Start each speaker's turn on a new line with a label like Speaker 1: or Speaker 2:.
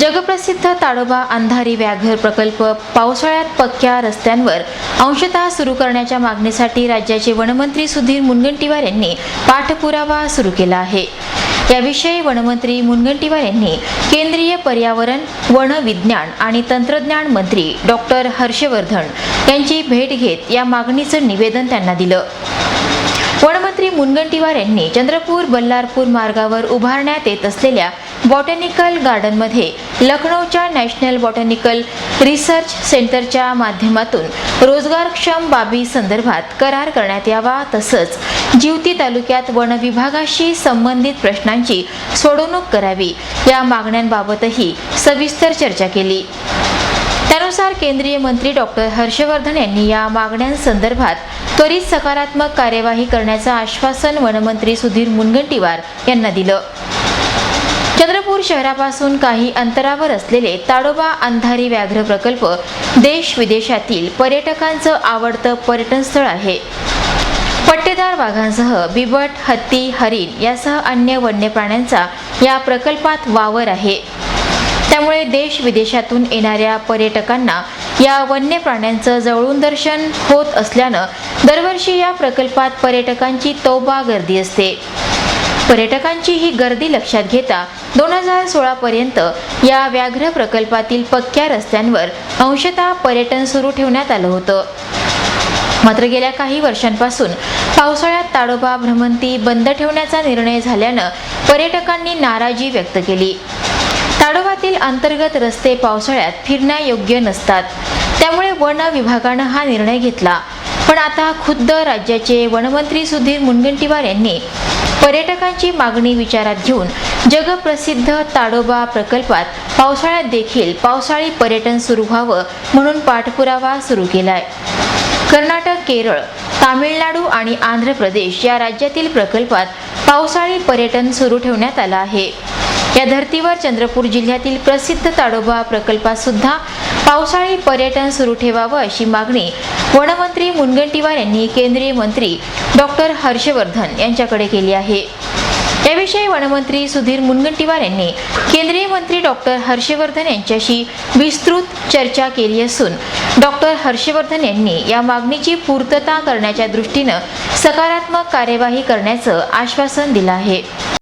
Speaker 1: जगप्रसिद्ध ताडोबा अंधारी व्याघ्र प्रकल्प पावसाळ्यात पक्क्या रस्त्यांवर अंशतः सुरू करण्याच्या मागणीसाठी राज्याचे वनमंत्री सुधीर मुनगंटीवार यांनी पाठपुरावा सुरू केला आहे. याविषयी वनमंत्री मुनगंटीवार यांनी केंद्रीय पर्यावरण वन विज्ञान आणि तंत्रज्ञान मंत्री डॉक्टर हर्षवर्धन यांची भेट घेत या मागणीचं निवेदन त्यांना दिलं. वनमंत्री मुनगंटीवार यांनी चंद्रपूर बल्लारपूर मार्गावर उभारण्यात येत असलेल्या बॉटॅनिकल गार्डनमध्ये लखनौच्या नॅशनल बॉटॅनिकल रिसर्च सेंटरच्या माध्यमातून रोजगारक्षम बाबी संदर्भात करार करण्यात यावा तसंच जिवती तालुक्यात वन विभागाशी संबंधित प्रश्नांची सोडवणूक करावी या मागण्यांबाबतही सविस्तर चर्चा केली. त्यानुसार केंद्रीय मंत्री डॉक्टर हर्षवर्धन यांनी या मागण्यांसंदर्भात त्वरित सकारात्मक कार्यवाही करण्याचं आश्वासन वनमंत्री सुधीर मुनगंटीवार यांना दिलं. चंद्रपूर शहरापासून काही अंतरावर असलेले ताडोबा अंधारी व्याघ्र प्रकल्प देश विदेशातील पर्यटकांचं आवडतं पर्यटन स्थळ आहे. पट्टेदार वाघांसह बिबट हत्ती हरिण यासह अन्य वन्य प्राण्यांचा या प्रकल्पात वावर आहे. त्यामुळे देश विदेशातून येणाऱ्या पर्यटकांना या वन्य प्राण्यांचं जवळून दर्शन होत असल्यानं दरवर्षी या प्रकल्पात पर्यटकांची तोबा गर्दी असते. पर्यटकांची ही गर्दी लक्षात घेता दोन हजार सोळापर्यंत या व्याघ्र प्रकल्पातील पक्क्या रस्त्यांवर अंशतः पर्यटन सुरू ठेवण्यात आलं होतं. मात्र गेल्या काही वर्षांपासून पावसाळ्यात ताडोबा भ्रमंती बंद ठेवण्याचा निर्णय झाल्यानं पर्यटकांनी नाराजी व्यक्त केली. ताडोबातील अंतर्गत रस्ते पावसाळ्यात फिरण्यायोग्य नसतात. त्यामुळे वन विभागानं हा निर्णय घेतला. पण आता खुद्द राज्याचे वनमंत्री सुधीर मुनगंटीवार यांनी पर्यटकांची मागणी विचारात घेऊन जगप्रसिद्ध ताडोबा प्रकल्पात पावसाळ्यात देखील पावसाळी पर्यटन सुरू व्हावं म्हणून पाठपुरावा सुरू केलाय. कर्नाटक केरळ तामिळनाडू आणि आंध्र प्रदेश या राज्यातील प्रकल्पात पावसाळी पर्यटन सुरू ठेवण्यात आलं आहे. या धर्तीवर चंद्रपूर जिल्ह्यातील प्रसिद्ध ताडोबा प्रकल्पात सुद्धा पावसाळी पर्यटन सुरू ठेवावं अशी मागणी वनमंत्री मुनगंटीवार यांनी केंद्रीय मंत्री डॉक्टर हर्षवर्धन यांच्याकडे केली आहे. याविषयी वनमंत्री सुधीर मुनगंटीवार यांनी केंद्रीय मंत्री डॉक्टर हर्षवर्धन यांच्याशी विस्तृत चर्चा केली असून डॉक्टर हर्षवर्धन यांनी या मागणीची पूर्तता करण्याच्या दृष्टीनं सकारात्मक कार्यवाही करण्याचं आश्वासन दिलं आहे.